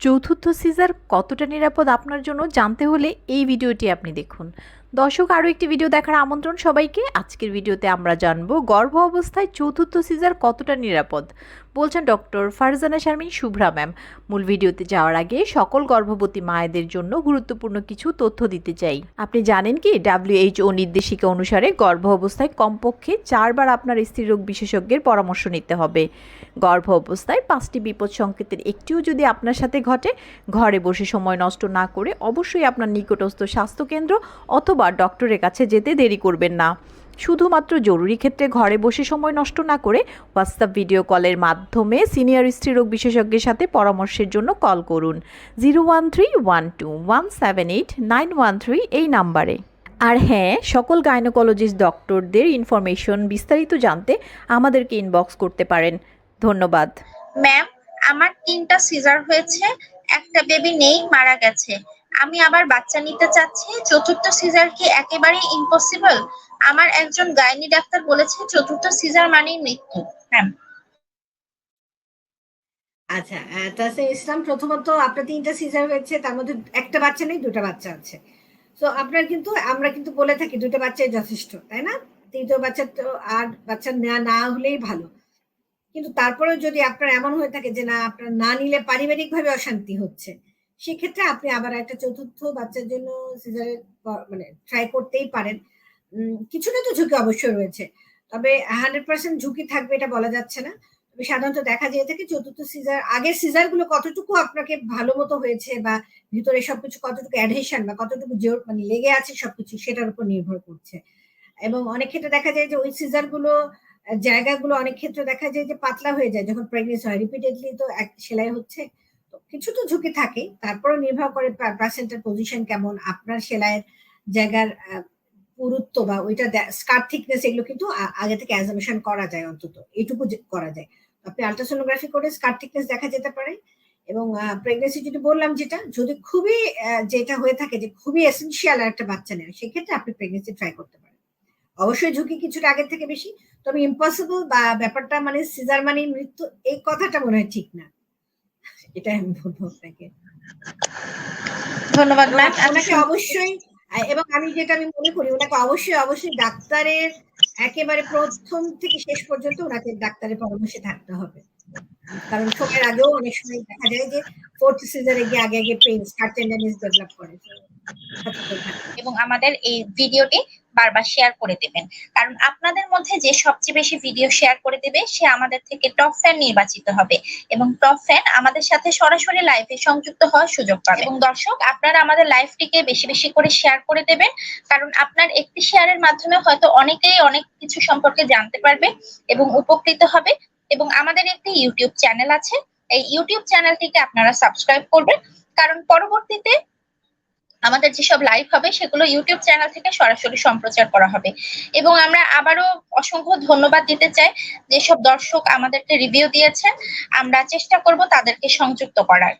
চতুর্থ সিজার কতটা নিরাপদ আপনার জন্য জানতে হলে এই ভিডিওটি আপনি দেখুন। দর্শক, আরও একটি ভিডিও দেখার আমন্ত্রণ সবাইকে। আজকের ভিডিওতে আমরা জানব, গর্ভ অবস্থায় চতুর্থ সিজার কতটা নিরাপদ? বলছেন ডক্টর ফারজানা শারমিন শুভ্রা ম্যাম। মূল ভিডিওতে যাওয়ার আগে সকল গর্ভবতী মায়েদের জন্য গুরুত্বপূর্ণ কিছু তথ্য দিতে চাই। আপনি জানেন কি ডাব্লিউএইচও নির্দেশিকা অনুসারে গর্ভ অবস্থায় কমপক্ষে চারবার আপনার স্ত্রীরোগ বিশেষজ্ঞের পরামর্শ নিতে হবে। গর্ভ অবস্থায় পাঁচটি বিপদ সংকেতের একটিও যদি আপনার সাথে ঘটে, ঘরে বসে সময় নষ্ট না করে অবশ্যই আপনার নিকটস্থ স্বাস্থ্যকেন্দ্র অথবা ডক্টরের কাছে যেতে দেরি করবেন না। শুধুমাত্র জরুরি ক্ষেত্রে ঘরে বসে সময় নষ্ট না করে হোয়াটসঅ্যাপ ভিডিও কলের মাধ্যমে সিনিয়র স্ত্রীরোগ বিশেষজ্ঞের সাথে পরামর্শের জন্য কল করুন। Zero one three one two one seven eight nine one three এই নাম্বারে। আর হ্যাঁ সকল গাইনোকোলজিস্ট ডক্টরদের ইনফরমেশন বিস্তারিত জানতে আমাদেরকে ইনবক্স করতে পারেন। ধন্যবাদ। ম্যাম আমার তিনটা সিজার হয়েছে, একটা বেবি নেই, মারা গেছে। আমি আবার বাচ্চা নিতে চাচ্ছি। চতুর্থ সিজার কি একেবারেই ইম্পসিবল আমার একজন গাইনি ডাক্তার বলেছে, চতুর্থ সিজার মানেই মৃত্যু। হ্যাঁ। আচ্ছা তাসিম ইসলাম, প্রথমত আপনার তিনটা সিজার হয়েছে, তার মধ্যে একটা বাচ্চা নেই, দুটো বাচ্চা আছে। তো আপনার কিন্তু, আমরা কিন্তু বলে থাকি, দুটো বাচ্চাই যথেষ্ট, তাই না? তৃতীয় বাচ্চা তো আর বাচ্চা না না হলেই ভালো। কিন্তু তারপরেও যদি আপনার এমন হয়ে থাকে যে না, আপনার না নিলে পারিবারিক ভাবে অশান্তি হচ্ছে সেক্ষেত্রে আপনি আবার একটা চতুর্থ বাচ্চার জন্য সিজারে মানে ট্রাই করতেই পারেন। কিছুটা তো ঝুঁকি অবশ্যই রয়েছে। তবে হান্ড্রেড পার্সেন্ট ঝুঁকি থাকবে এটা বলা যাচ্ছে না। তবে সাধারণত দেখা যেয়ে থাকে চতুর্থ সিজার, আগের সিজারগুলো কতটুকু আপনাকে ভালো মতো হয়েছে বা ভিতরে সবকিছু কতটুকু অ্যাডহেশন বা কতটুকু জোর মানে লেগে আছে সবকিছু সেটার উপর নির্ভর করছে। এবং অনেক ক্ষেত্রে দেখা যায় যে ওই সিজারগুলো জায়গাগুলো অনেক ক্ষেত্রে দেখা যায় যে পাতলা হয়ে যায় যখন প্রেগনেন্সি হয়। রিপিটেডলি তো এক, সেলাই হচ্ছে। কিছু তো ঝুঁকি থাকে। তারপরে নির্ভর করে প্যাসেন্টের পজিশন কেমন, আপনার সেলাইয়ের জায়গার পুরুত্ব বা ওইটা স্কার থিকনেস এগুলো কিন্তু আগে থেকে অ্যাজামশন করা যায় অন্তত এইটুকু করা যায়। আপনি আলট্রাসোনোগ্রাফি করে স্কার থিকনেস দেখা যেতে পারে এবং প্রেগনেন্সি যদি বললাম যেটা, যদি খুবই যেটা হয়ে থাকে যে খুবই এসেন্সিয়াল একটা বাচ্চা নেয় সেক্ষেত্রে আপনি প্রেগনেন্সি ট্রাই করতে পারেন। অবশ্যই ঝুঁকি কিছুটা আগের থেকে বেশি, তবে ইম্পসিবল বা ব্যাপারটা মানে সিজার মানে মৃত্যু, এই কথাটা মনে হয় ঠিক না। এটা আমি বলব আপনাকে। ধন্যবাদ ম্যাম ওনাকে অবশ্যই এবং আমি যেটা আমি মনে করি ওনাকে অবশ্যই অবশ্যই ডাক্তারের একেবারে প্রথম থেকে শেষ পর্যন্ত ওনাকে ডাক্তারের পরামর্শে থাকতে হবে। কারণ সময়ের আগেও অনেক সময় দেখা যায় যে ফোর্থ সিজারে গিয়ে আগে আগে পেইন স্টার্ট টেন্ডেন্স ডেভেলপ করে। এবং আমাদের এই ভিডিওটি বারবার শেয়ার করে দেবেন। কারণ আপনাদের মধ্যে যে সবচেয়ে বেশি ভিডিও শেয়ার করে দেবে, সে আমাদের থেকে টপ ফ্যান নির্বাচিত হবে এবং টপ ফ্যান আমাদের সাথে সরাসরি লাইভে সংযুক্ত হওয়ার সুযোগ পাবে। এবং দর্শক, আপনারা আমাদের লাইভটিকে বেশি বেশি করে শেয়ার করে দেবেন, কারণ আপনার একটি শেয়ারের মাধ্যমে হয়তো অনেকেই অনেক কিছু সম্পর্কে জানতে পারবে এবং উপকৃত হবে। এবং আমাদের একটি ইউটিউব চ্যানেল আছে। এই ইউটিউব চ্যানেলটিকে আপনারা সাবস্ক্রাইব করবেন। কারণ পরবর্তীতে আমাদের যেসব লাইভ হবে সেগুলো ইউটিউব চ্যানেল থেকে সরাসরি সম্প্রচার করা হবে। এবং আমরা আবারও অসংখ্য ধন্যবাদ দিতে চাই যেসব দর্শক আমাদেরকে রিভিউ দিয়েছেন, আমরা চেষ্টা করব তাদেরকে সংযুক্ত করার।